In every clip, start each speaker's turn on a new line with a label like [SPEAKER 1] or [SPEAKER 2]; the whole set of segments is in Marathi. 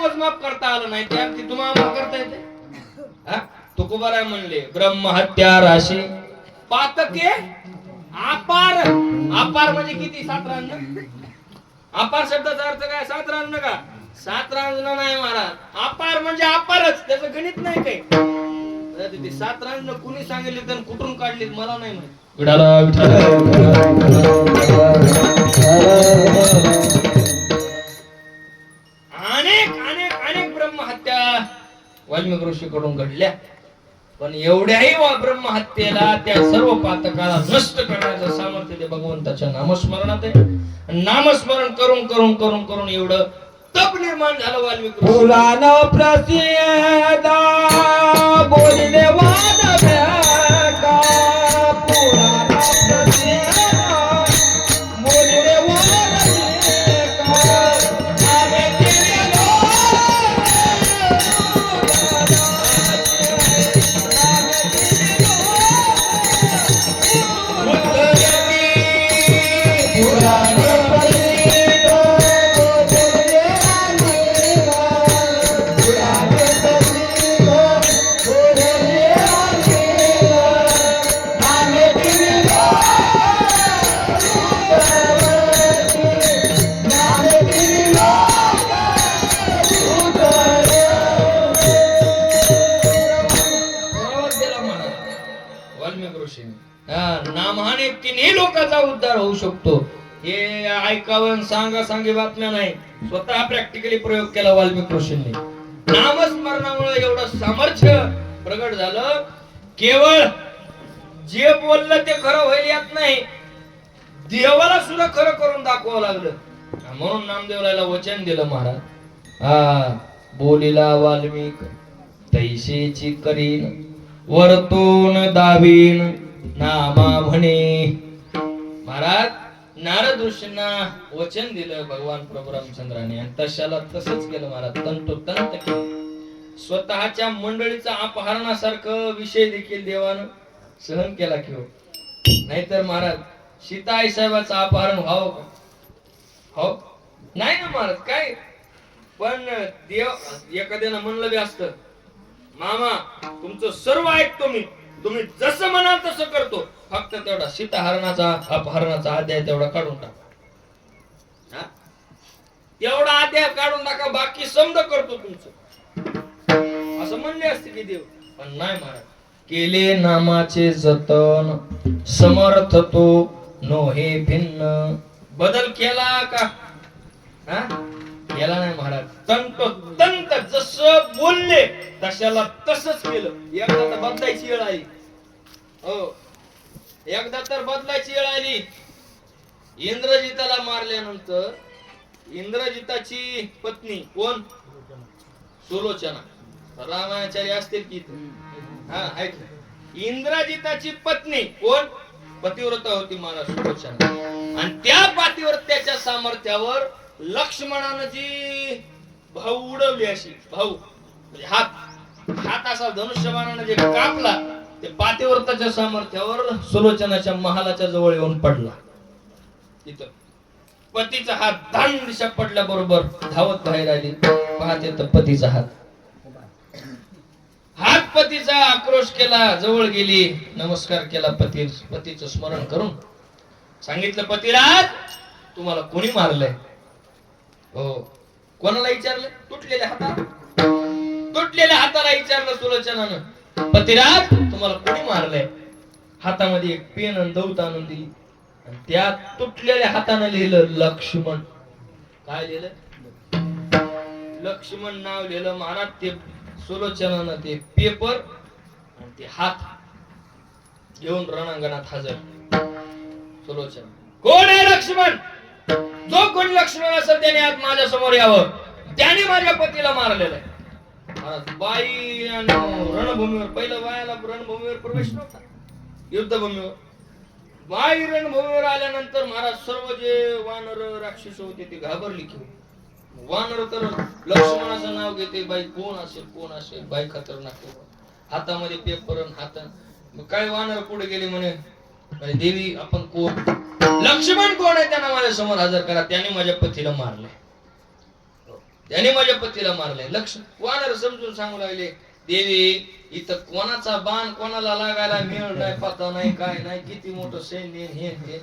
[SPEAKER 1] मोजमाप करता आलं नाही त्या तुम्हाला करता येते? तुकोबाराय म्हणले ब्रह्महत्या राशी. पातके अपार अपार म्हणजे किती? सात रांजण अपार शब्दाचा अर्थ काय? सात रांजण का? सात रांजण नाही महाराज. अपार म्हणजे अपारच त्याचं गणित नाही काही. तर सात रांजण कुणी सांगितले तर कुठून काढली मला नाही माहीत. ऋषीकडून घडल्या. पण एवढ्याही वा ब्रह्महत्येला त्या सर्व पातकाला नष्ट करण्याचं सामर्थ्य ते भगवंताच्या नामस्मरणात आहे. नामस्मरण करून करून करून करून एवढं तप निर्माण झालं वाल्मिक प्रसिद्ध नामाने तिन्ही लोकांचा उद्धार होऊ शकतो. हे ऐकावं सांगा सांगे बातम्या नाही. स्वतः प्रॅक्टिकली प्रयोग केला वाल्मिक ऋषींनी नामस्मरणामुळे एवढं सामर्थ्य प्रगट झालं. केवळ जे बोललं ते खरं होईल यात नाही. देवाला सुद्धा खरं करून दाखवावं लागलं. म्हणून नामदेवला वचन दिलं महाराज. हा बोलिला वाल्मिक तैसेची करीन. वरतून दावीन नामा म्हणे. महाराज नारद ऋषींना वचन दिलं भगवान प्रभू रामचंद्राने आणि तशाला तसंच केलं महाराज. तंतोतंत केलं. स्वतःच्या मंडळीचा अपहरणासारखं विषय देखील देवानं सहन केला की हो. नाहीतर महाराज सीता आई साहेबाचं अपहरण व्हावं का? हो? नाही ना महाराज काय? पण देव एखाद्यानं म्हणलं बी असतं. मामा तुमचं सर्व ऐकतो मी. तुम्ही जसं म्हणाल तसं करतो. फक्त तेवढा सीताहरणाचा अपहरणाचा अध्याय तेवढा काढून टाका. तेवढा अध्याय काढून टाका बाकी समज करतो तुमचं. असं म्हणले असते की देव. पण नाही महाराज केले नामाचे जतन समर्थ तो नो हे भिन्न. बदल केला का? हा? याला नाही महाराज. तंत तंत जस बोलले तशाला तसच केलं. एकदा तर बदलायची वेळ आली. हो. एकदा तर बदलायची वेळ आली. इंद्रजिताला मारल्यानंतर इंद्रजिताची पत्नी कोण? सुलोचना. रामाचार्य असतील की हा आहेत इंद्रजिताची पत्नी कोण? पतिव्रता होती महाराज सुलोचना. आणि त्या पातिव्रत्याच्या सामर्थ्यावर लक्ष्मणानं जी भाऊ उडवली अशी भाऊ म्हणजे हात हात असा धनुष्यबाणाने जे कापला ते पातेवर्ताच्या सामर्थ्यावर सुलोचनाच्या महालाच्या जवळ येऊन पडला. तिथं पतीचा हात धान दिशा पडल्या बरोबर धावत बाहेर आली. पाहते तर पतीचा हात. हात पतीचा आक्रोश केला जवळ गेली नमस्कार केला पती पतीचं स्मरण करून. सांगितलं पतीला तुम्हाला कोणी मारलंय? हो कोणाला विचारलं? तुटलेल्या हातात तुटलेल्या हाताला विचारलं सुलोचनानं पतिराज तुम्हाला कोणी मारलंय? हातामध्ये एक पेन आणि दौत आणून दिली. आणि त्या तुटलेल्या हातानं लिहिलं लक्ष्मण. काय लिहिलं? लक्ष्मण नाव लिहिलं मानात ते सुलोचनानं ते पेपर आणि ते हात घेऊन रणांगणात हजर. सुलोचना कोण आहे लक्ष्मण? जो कोणी लक्ष्मण असेल त्याने आज माझ्यासमोर यावं. त्याने माझ्या पतीला मारलेलं आहे. बाई आणि रणभूमीवर पहिलं बायाला रणभूमीवर प्रवेश नव्हता. युद्धभूमीवर. बाई रणभूमीवर आल्यानंतर महाराज सर्व जे वानर राक्षस होते ते घाबरली की. वानर तर लक्ष्मणाचं नाव घेते. बाई कोण असेल कोण असेल? बाई खतरनाक हातामध्ये पेपर हात. काय वानर पुढे गेले म्हणे? देवी आपण कोण? लक्ष्मण कोण आहे त्यांना माझ्यासमोर हजर करा. त्याने माझ्या पतीला मारले. त्याने माझ्या पतीला मारले. लक्ष कोणाला समजून सांगू लागले देवी इथं कोणाचा बाण कोणाला लागायला मिळ नाही पता नाही काय नाही किती मोठं सैन्य हे ते.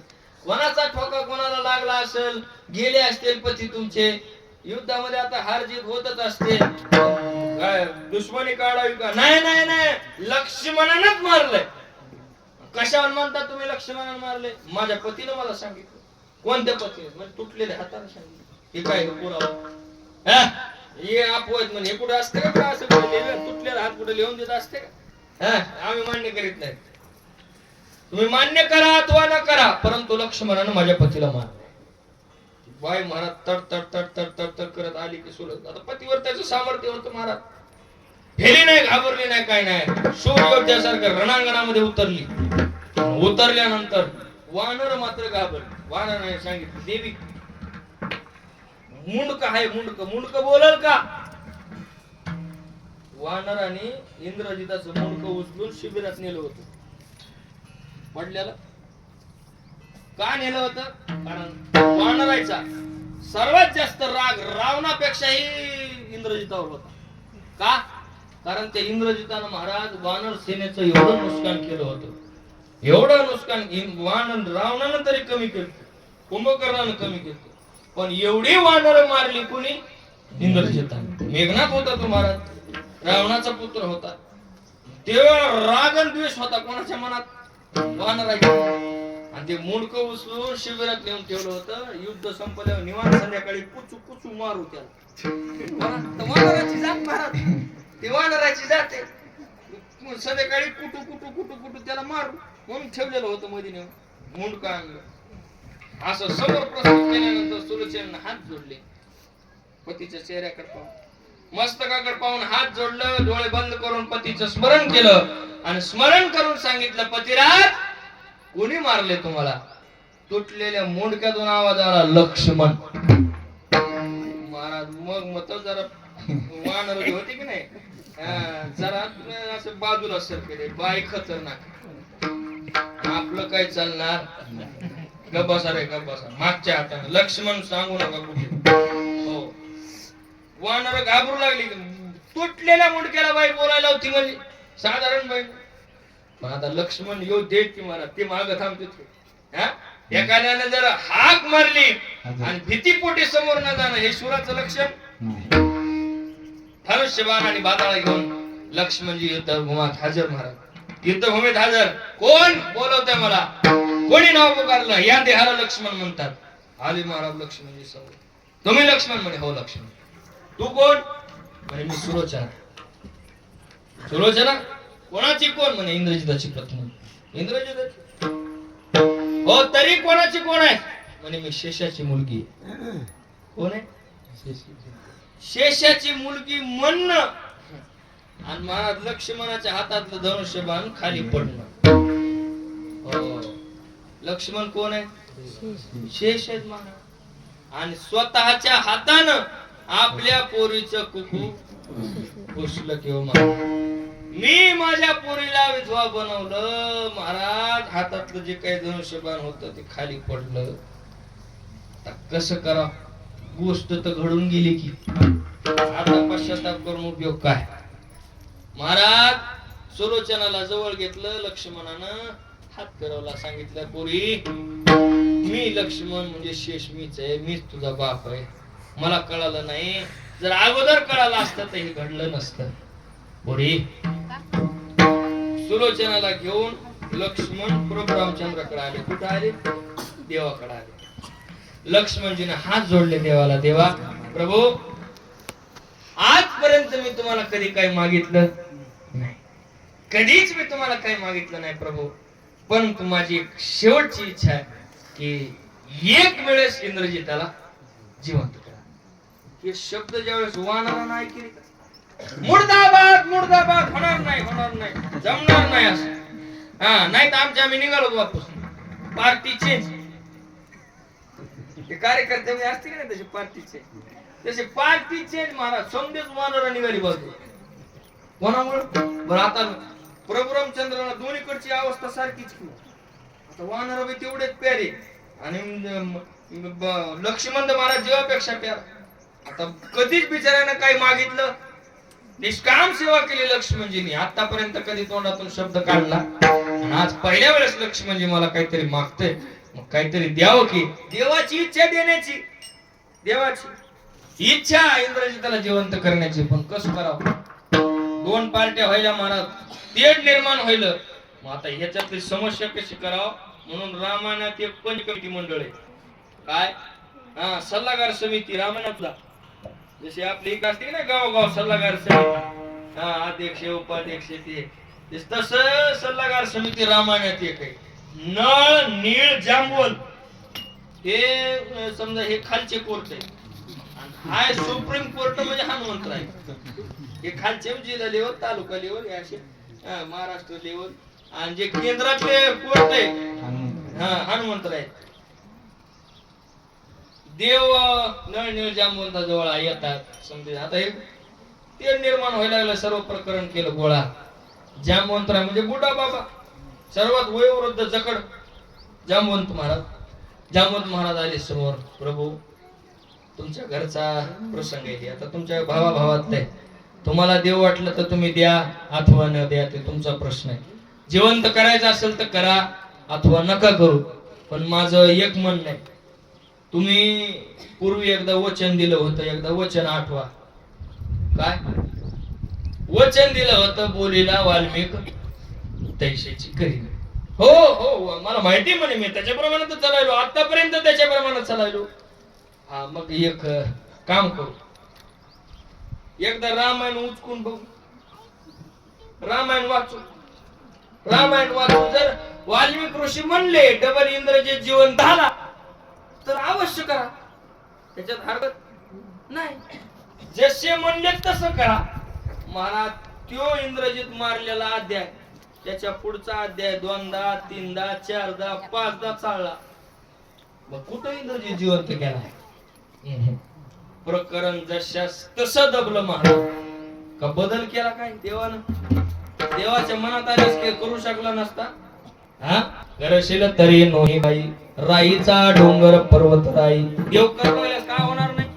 [SPEAKER 1] कोणाचा ठोका कोणाला लागला असेल गेले असतील पती तुमचे. युद्धामध्ये आता हार जीत होतच असते. काय दुश्मनी काढावी का? नाही नाही नाही. लक्ष्मणानच मारलंय. कशावर म्हणता तुम्ही लक्ष्मणानं मारले? माझ्या पतीनं मला सांगितलं. कोणत्या पतीने? म्हणजे तुटलेल्या हाताने सांगितलं. हे काय पुरावा? हे? अपवाद म्हणजे हे कुठे असते का? असं कुठे तुटलेला हात कुठे लिहून देत असते का? हा? आम्ही मान्य करीत नाही. तुम्ही मान्य करा अथवा न करा परंतु लक्ष्मणानं माझ्या पतीला मारले. बाय महाराज तड तड तड तड तड तड करत आली की सुरत. आता पतीवर त्याचं सामर्थ्य होतं महाराज. हेली नाही घाबरली नाही काय नाही. सूर्योद्यासारखं रणांगणामध्ये उतरली. उतरल्यानंतर वानर मात्र घाबरली. वानर नाही सांगितलं देवी मुंडक आहे मुंडक. मुंडक बोलल का? वानराने इंद्रजिताचं मुंडक उचलून शिबिरात नेलं होतं. पडल्याला का नेलं होतं? कारण वानरायचा सर्वात जास्त राग रावणापेक्षाही इंद्रजितावर होता. का? कारण ते इंद्रजितानं महाराज वानर सेनेचं एवढं नुकसान केलं होतं. एवढं नुकसान वानर रावणानं तरी कमी केलं कुंभकर्णानं कमी केलं पण एवढी वानर मारली कुणी? इंद्रजिताने मेघनाथ होता तो महाराज. रावणाचा पुत्र होता. तेव्हा राग आणि द्वेष होता कोणाच्या मनात? वानराच्या आणि ते मुंडक उचलून शिबिरात नेऊन ठेवलं होतं. युद्ध संपल्यावर निवांत संध्याकाळी कुचू कुचू मारू त्याला. वानराची जात महाराज. ती वानराची जाते. संध्याकाळी कुटू कुटू कुटू कुटू त्याला मारू. म्हणून ठेवलेलं होतं मधीने नेऊन आणलं. असं समोर प्रसंग केल्यानंतर सुलोचनानं हात जोडले. पतीच्या चेहऱ्याकडे पाहून. मस्तकाकडे पाहून हात जोडलं डोळे बंद करून पतीचं स्मरण केलं आणि स्मरण करून सांगितलं पतिराज कोणी मारले तुम्हाला? तुटलेल्या मुंडक्यातून आवाज आला लक्ष्मण. महाराज मग मत जरा वानर होते की नाही? जरा असं बाजूला सरकेले बाय खतरनाक. आपलं काय चालणार? गब्बासा रे गब्बासा मागच्या हाताने. लक्ष्मण सांगू नका कुठे. हो. वानर घाबरू लागली. तुटलेल्या मुंडक्याला बाई बोलायला होती म्हणजे. साधारण बाई. पण आता लक्ष्मण येऊ देत की मला. ते माग थांबते? एखाद्याने जर हाक मारली आणि भीतीपोटी समोर न जाणं हे शुराचं लक्षण? धनुष्यबाण आणि बाताळा घेऊन लक्ष्मणजी युद्धभूमात हजर महाराज. युद्धभूमीत हजर. कोण? बोलवतंय मला. कोणी नाव पुकारलं? या देहाला लक्ष्मण म्हणतात. आले महाराज लक्ष्मणजी समोर. तुम्ही लक्ष्मण म्हणे. हो लक्ष्मण. तू कोण? म्हणे मी सुरोचना. सुरोचना? कोणाची कोण? म्हणे इंद्रजिताची पत्नी. इंद्रजिताची? हो तरी कोणाची कोण आहे? म्हणे मी शेषाची मुलगी. कोण आहे? शेषाची. शेषाची मुलगी म्हणणं. आणि महाराज लक्ष्मणाच्या हातातलं धनुष्यबाण खाली पडणं. हो. लक्ष्मण कोण आहे? शेष आहेत महाराज. आणि स्वतःच्या हातानं आपल्या पोरीच कुकू पुसलं किंवा महाराज मी माझ्या पोरीला विधवा बनवलं. महाराज हातातलं जे काही धनुष्यबाण होत ते खाली पडलं. आता करा गोष्ट तर घडून गेली की. आता पश्चाताप करून उपयोग काय? महाराज सुलोचनाला जवळ घेतलं लक्ष्मणानं हात करावला सांगितलं पोरी मी लक्ष्मण म्हणजे शेष मीच आहे मीच तुझा बाप आहे. मला कळालं नाही. जर अगोदर कळालं असतं तर हे घडलं नसतं. पोरी सुलोचनाला घेऊन लक्ष्मण प्रभू रामचंद्राकडे आले. कुठे आले? देवाकडे आले. लक्ष्मणजीने हात जोडले देवाला देवा प्रभू आजपर्यंत मी तुम्हाला कधी काही मागितलं नाही. कधीच मी तुम्हाला काही मागितलं नाही प्रभू. पण माझी एक शेवटची इच्छा आहे की एक वेळेस इंद्रजिताला जिवंत करा. हे शब्द ज्यावेळेस वानरानं नाही का मुर्दाबाद मुर्दाबाद होणार नाही होणार नाही जमणार नाही असं. हा नाही तर आमच्या आम्ही निघालो वापस पार्टी चेंज ते कार्यकर्ते म्हणजे असतील असते नाही तसे पार्टीचे. तसे पार्टीचे महाराज समजेच वानरा निघाली बाजू कोणामुळं? बरं आता प्रभू रामचंद्राला दोन्हीकडची अवस्था सारखीच की. आता वानर बी तेवढेच प्यारे. आणि लक्ष्मण महाराज जीवापेक्षा प्यारा. आता कधीच बिचाऱ्यानं काही मागितलं? निष्काम सेवा केली लक्ष्मणजींनी. आतापर्यंत कधी तोंडातून शब्द काढला? आणि आज पहिल्या वेळेस लक्ष्मणजी मला काहीतरी मागतंय. काहीतरी द्यावं की? देवाची इच्छा देण्याची. देवाची. इच्छा इंद्रजिताला जिवंत करण्याची पण कसं करावं? दोन पार्ट्या व्हायला महाराज तेढ निर्माण व्हायलं. मग आता ह्याच्यातली समस्या कशी करावं? म्हणून रामायणात एक पंचकमिटी मंडळ आहे. काय? हा सल्लागार समिती रामायणातला. जसे आपली एक असते ना गावोगाव सल्लागार समिती. हा अध्यक्ष उपाध्यक्ष ते. ते तसं सल्लागार समिती रामायणात एक आहे. नळ नीळ जांभवल हे समजा हे खालचे कोर्ट आहे. आणि हाय सुप्रीम कोर्ट म्हणजे हनुमंत आहे. हे खालचे जिल्हा लेवल तालुका लेवल हे असे महाराष्ट्र लेवल. आणि जे केंद्रातले कोर्ट आहे हा हनुमंतराय देव अं, नळ निळ जांबवंता जवळ येतात समजा आता हे ते निर्माण व्हायला लागलं सर्व प्रकरण केलं गोळा. जांबवंतराय म्हणजे बुडा बाबा सर्वात वयोवृद्ध जकड जामवंत महाराज. जामवंत महाराज आले समोर प्रभू तुमच्या घरचा प्रसंग आहे आता तुमच्या भावा भावात नाही तुम्हाला देव वाटलं तर तुम्ही द्या अथवा न द्या ते तुमचा प्रश्न आहे. जिवंत करायचं असेल तर करा अथवा नका करू. पण माझं एक मन नाही तुम्ही पूर्वी एकदा वचन दिलं होतं एकदा वचन आठवा. काय? वचन दिलं होतं बोलीला वाल्मिक. तैशेची करी हो, हो हो मला माहिती म्हणे मी. त्याच्याप्रमाणे तर चालायलो. आतापर्यंत त्याच्याप्रमाणे चालायलो. हा मग एक काम करू. एकदा रामायण उचकून बघू. रामायण वाचू. रामायण वाचून जर वाल्मिक ऋषी म्हणले डबल इंद्रजित जीवन झाला तर अवश्य करा. त्याच्यात हरकत नाही. जसे म्हणले तसं करा. मला त्यो इंद्रजित मारलेला अध्याय. त्याच्या पुढचा अध्याय दोनदा तीनदा चारदा पाचदा चालला. मग कुठं इंद्रजी जिवंत केला? प्रकरण जशास तस दबलं महाराज का बदल केला काय देवानं? देवाच्या मनात आलेच काही करू शकला नसता? हा? करशील तरी नोही बाई. राईचा डोंगर पर्वत राई देव करवायला का होणार नाही?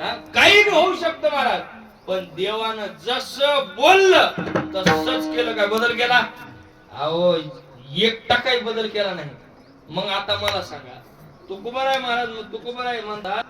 [SPEAKER 1] हा? काही होऊ शकतं महाराज. पण देवानं जस बोललं तसच केलं काय? बदल केला? अहो एक टकाही बदल केला नाही. मग आता मला सांगा तुकोबाराय महाराज तुकोबाराय म्हणतात